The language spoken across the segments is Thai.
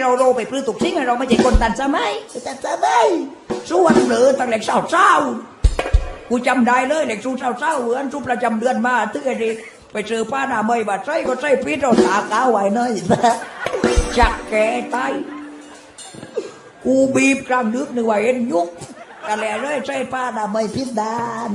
เราโรไปปลื้อตุกซิ่งเราไม่ใช่คนตันสมัยตันสมัยส่วนเหลือตั้งแต่เศร้าเศร้าๆกูจำได้เลยเด็กสู้เศร้าเศร้าๆเหมือนสู้ประจำเดือนมาตึกไอ้เด็กไปเจอป้าหน้าเมยบาดใจก็ใจพิษเราตากาวไว้เนยจักแกตายกูบีบกลางดึกนึกว่าเห็นยุกกันแหละเลยใจป้าหน้าเมยพิษดาน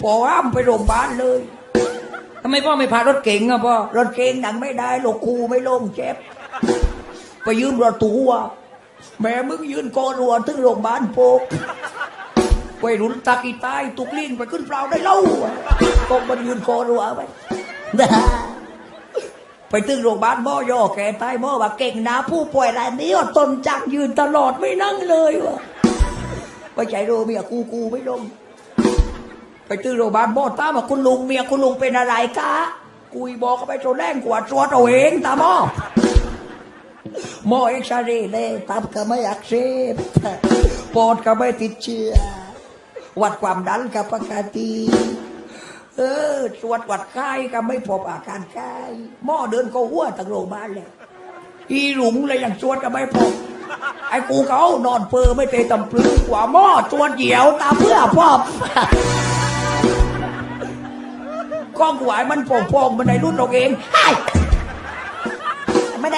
พออ้ามไปโรงพยาบาลเลยทำไมพ่อไม่พารถเก๋งอะพ่อรถเก๋งหนังไม่ได้ลูกครูไม่ลงเจ็บ ไปยืมรถตู้อะแม่มึงยืนกอรัวถึงโรงพยาบาลโปกไปรุนตากีตายตุกลิ้นไปขึ้นเปล่าได้เล่าอะก็มันยืนกอรัวไปไปตึงโรงพยาบาลหม้อย่อแกตายหม้อว่าเก่งนะผู้ป่วยรายนี้อดทนจักยืนตลอดไม่นั่งเลยวะไปใจโรเมียกูกูไม่ลงไปตื้อโรงพยาบาลบอตามว่าคุณลุงเมียคุณลุงเป็นอะไรกะกุยบอกเขาไปโจแรงกว่าตรวจเอาเองตาหมอ หมอเอ็กซเรย์เลยตับก็ไม่อักเสบปอดก็ไม่ติดเชื้อ วัดความดันก็ปกติเออตรวจวัดไข้ก็ไม่พบอาการไข้หมอเดินก็หัวตั้งโรงพยาบาลเลยอีหลุงเลยอย่างตรวจก็ไม่พบไอ้กูเขานอนเปอไม่เตะตำปลือกว่าหม้อตรวจเหี่ยวตาเพื่อพอบก้องหวายมันโปร่งๆมันในรุ่นเราเอง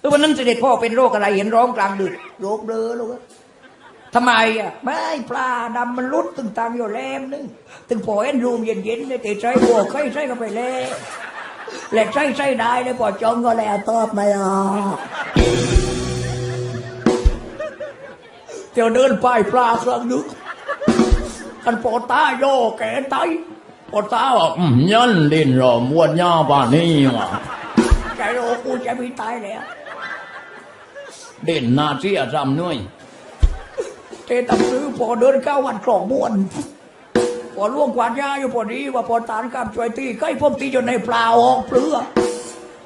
แรกมันที่อยู่กันนี้จะทำการไอเรื่องว่าเราเลยจำหน้านักหน้าตัวเองเวลาเบลือนไม่แรงได้กูเบลอไอ้ไรเบลือได้วันก่อนจะเดินเบลืออยู่ติ้งแล้วกลางดึกร้องอยู่โอ้ยโอ้ยกูไม่ช่วยเออวันนั้นเสด็จพ่อเป็นโรคอะไรเห็นร้องกลางดึกโรคเบลอลูกอะทำไมอะไม่ปลาดำมันรุดตึงตังอยู่แลมนึงตึงพอเอ็นรูมเย็นๆเลยแต่ใจบัวใครใช้ก็ไปแล้วแหละใช้ใช้ได้เลยพอจองก็แล้วตอบไม่ออกเดี๋ยวเดินไปปลาเครื่องนึกกันปอตาโยแกไตปอตาบอกอืมยันดินรอมวนย่าบ้านนี่ว่ะใจโรกูจะไม่ตายแล้ว เด่นนาเสียจำน้อยเตตับซื้อพอเดินเข้าวันกล่องบวนพอล่วงกวาดยาอยู่พอดีว่าพอตานกำช่วยตีใกล้พมตีจนในปลาออกเปลือก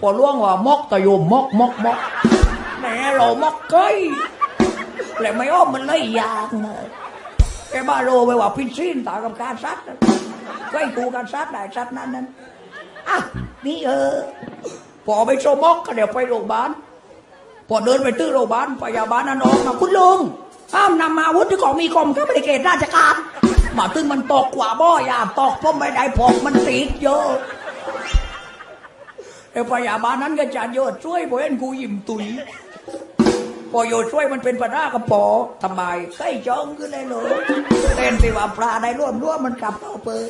พอล่วงว่ามอกตะโยมมอกมอกมอกแหน่เรามอกเก้ยแล้วไม่อ้อมมันเลยยากเลยแกบ้าโรไปว่าพิซซินตากับการซัดใกล้กูการซัดได้ซัดนั้นนั้นอะนี่เออพอไปโชมอกก็เดี๋ยวไปโรงพยาบาล พอเดินไปตื้อโรงพยาบาลพยาบาลนั่นออกมาคุณลุงห้ามนำอาวุธที่ของมีคมเข้าไปในเขตราชการมาตึงมันตกกว่าบ่อย่าตกเพราะไม่ได้พกมันติดเยอะไอ้พยาบาลนั้นก็จะโยดช่วยพอเห็นกูยิ้มตุยพอโยดช่วยมันเป็นปัญหากระปอทำไมใกล้จองขึ้นเลยเหรอเต้นไปว่าปลาได้ร่วมร่วมมันกลับเข้าเปิด